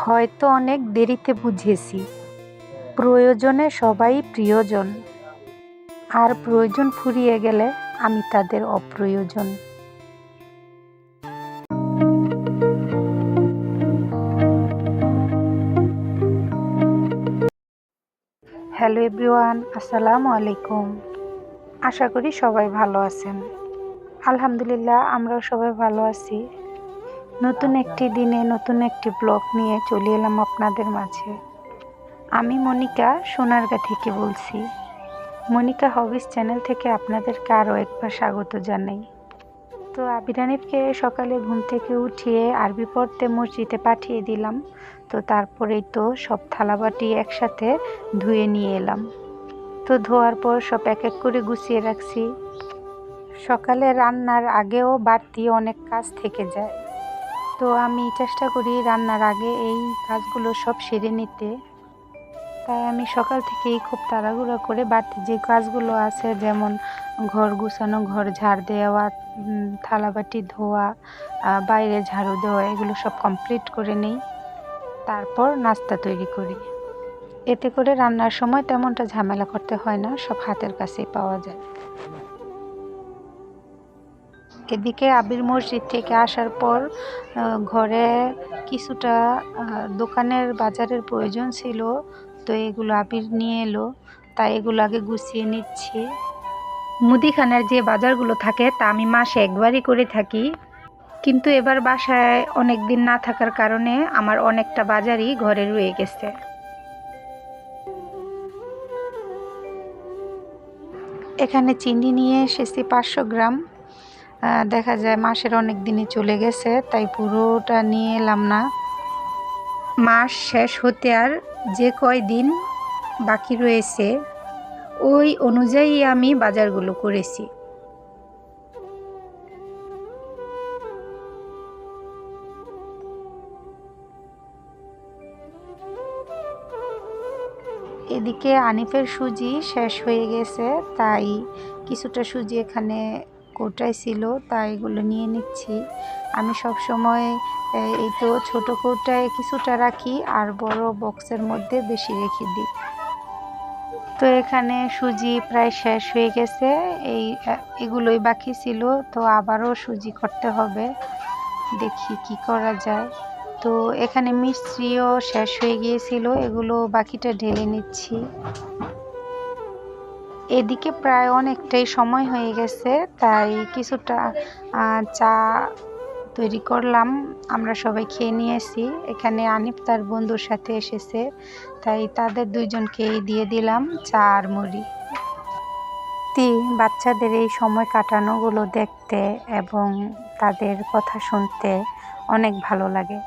হয়তো অনেক দেরিতে বুঝেছি। প্রয়োজনে সবাই প্রিয়জন। আর প্রয়োজন ফুরিয়ে গেলে আমি তাদের অপ্রয়োজন। হ্যালো এভরিওয়ান, আসসালামু আলাইকুম। আশা করি সবাই ভালো আছেন। আলহামদুলিল্লাহ, আমরাও সবাই ভালো আছি। নতুন একটি দিনে নতুন একটি ব্লগ নিয়ে চলে এলাম আপনাদের মাঝে। আমি মনিকা, সোনারগা থেকে বলছি। মনিকা হবিস চ্যানেল থেকে আপনাদেরকে আরও একবার স্বাগত জানাই। তো আবিরানিফকে সকালে ঘুম থেকে উঠিয়ে আরবি পড়তে মসজিদে পাঠিয়ে দিলাম। তো তারপরেই তো সব থালাবাটি একসাথে ধুয়ে নিয়ে এলাম। তো ধোয়ার পর সব এক এক করে গুছিয়ে রাখছি। সকালে রান্নার আগেও বাড়তি অনেক কাজ থেকে যায়। তো আমি চেষ্টা করি রান্নার আগে এই কাজগুলো সব সেরে নিতে। তাই আমি সকাল থেকেই খুব তাড়াহুড়া করে বাড়তি যে কাজগুলো আছে, যেমন ঘর গুছানো, ঘর ঝাড় দেওয়া থালাবাটি ধোয়া বাইরে ঝাড়ু দেওয়া, এগুলো সব কমপ্লিট করে নেই। তারপর নাস্তা তৈরি করি। এতে করে রান্নার সময় তেমনটা ঝামেলা করতে হয় না, সব হাতের কাছেই পাওয়া যায়। এদিকে আবির মসজিদ থেকে আসার পর ঘরে কিছুটা দোকানের বাজারের প্রয়োজন ছিল, তো এগুলো আবির নিয়ে এলো। তাই এগুলো আগে গুছিয়ে নিচ্ছি। মুদিখানার যে বাজারগুলো থাকে, তা আমি মাসে একবারই করে থাকি। কিন্তু এবার বাসায় অনেক দিন না থাকার কারণে আমার অনেকটা বাজারই ঘরে রয়ে গেছে। এখানে চিনি নিয়ে এসেছি পাঁচশো গ্রাম। দেখা যায় মাসের অনেক দিনই চলে গেছে, তাই পুরোটা নিয়ে এলাম না। মাস শেষ হতে আর যে কয় দিন বাকি রয়েছে, ওই অনুযায়ী আমি বাজারগুলো করেছি। এদিকে আনিফের সুজি শেষ হয়ে গেছে, তাই কিছুটা সুজি এখানে কোটায় ছিল তা এগুলো নিয়ে নিচ্ছি। আমি সব সময় এই তো ছোট কৌটায় কিছুটা রাখি আর বড় বক্সের মধ্যে বেশি রেখে দিই। তো এখানে সুজি প্রায় শেষ হয়ে গেছে, এই এগুলোই বাকি ছিল, তো আবারও সুজি করতে হবে, দেখি কি করা যায়। তো এখানে মিষ্টিও শেষ হয়ে গিয়েছিল, এগুলো বাকিটা ঢেলে নিচ্ছি। এদিকে প্রায় অনেকটাই সময় হয়ে গেছে, তাই কিছুটা চা তৈরি করলাম। আমরা সবাই খেয়ে নিয়েছি। এখানে আনিফ তার বন্ধুর সাথে এসেছে, তাই তাদের দুইজনকেই দিয়ে দিলাম চা আর মুড়ি। সত্যি বাচ্চাদের এই সময় কাটানোগুলো দেখতে এবং তাদের কথা শুনতে অনেক ভালো লাগে।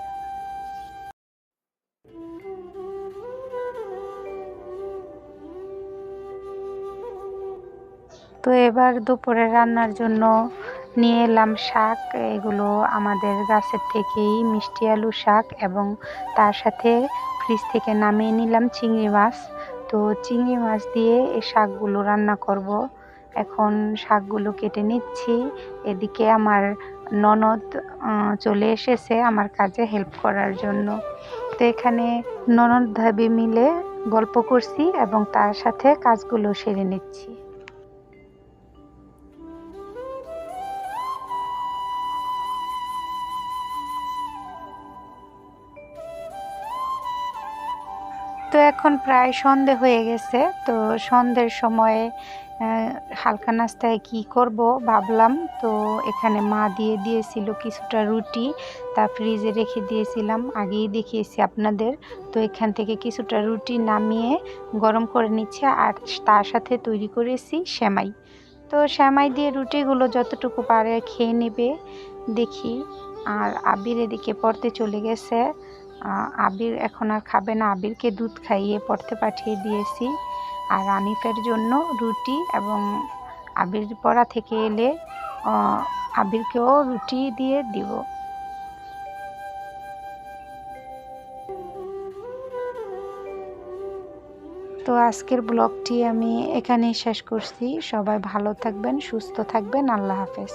তো এবার দুপুরে রান্নার জন্য নিয়ে এলাম শাক। এগুলো আমাদের গাছের থেকেই মিষ্টি আলু শাক এবং তার সাথে ফ্রিজ থেকে নামিয়ে নিলাম চিংড়ি মাছ। তো চিংড়ি মাছ দিয়ে এই শাকগুলো রান্না করব। এখন শাকগুলো কেটে নিচ্ছি। এদিকে আমার ননদ চলে এসেছে আমার কাজে হেল্প করার জন্য। তো এখানে ননদ ভাবি মিলে গল্প করছি এবং তার সাথে কাজগুলো সেরে নিচ্ছি। তো এখন প্রায় সন্ধে হয়ে গেছে, তো সন্ধ্যের সময়ে হালকা নাস্তায় কি করব ভাবলাম। তো এখানে মা দিয়ে দিয়েছিল কিছুটা রুটি, তা ফ্রিজে রেখে দিয়েছিলাম, আগেই দেখিয়েছি আপনাদের। তো এখান থেকে কিছুটা রুটি নামিয়ে গরম করে নিচ্ছে, আর তার সাথে তৈরি করেছি সেমাই। তো সেমাই দিয়ে রুটিগুলো যতটুকু পারে খেয়ে নেবে, দেখি। আর আবির এদিকে পড়তে চলে গেছে আবির এখন আর খাবে না। আবিরকে দুধ খাইয়ে পড়তে পাঠিয়ে দিয়েছি। আর আনিফের জন্য রুটি এবং আবির পড়া থেকে এলে আবিরকেও রুটি দিয়ে দিব। তো আজকের ব্লগটি আমি এখানেই শেষ করছি। সবাই ভালো থাকবেন, সুস্থ থাকবেন। আল্লাহ হাফেজ।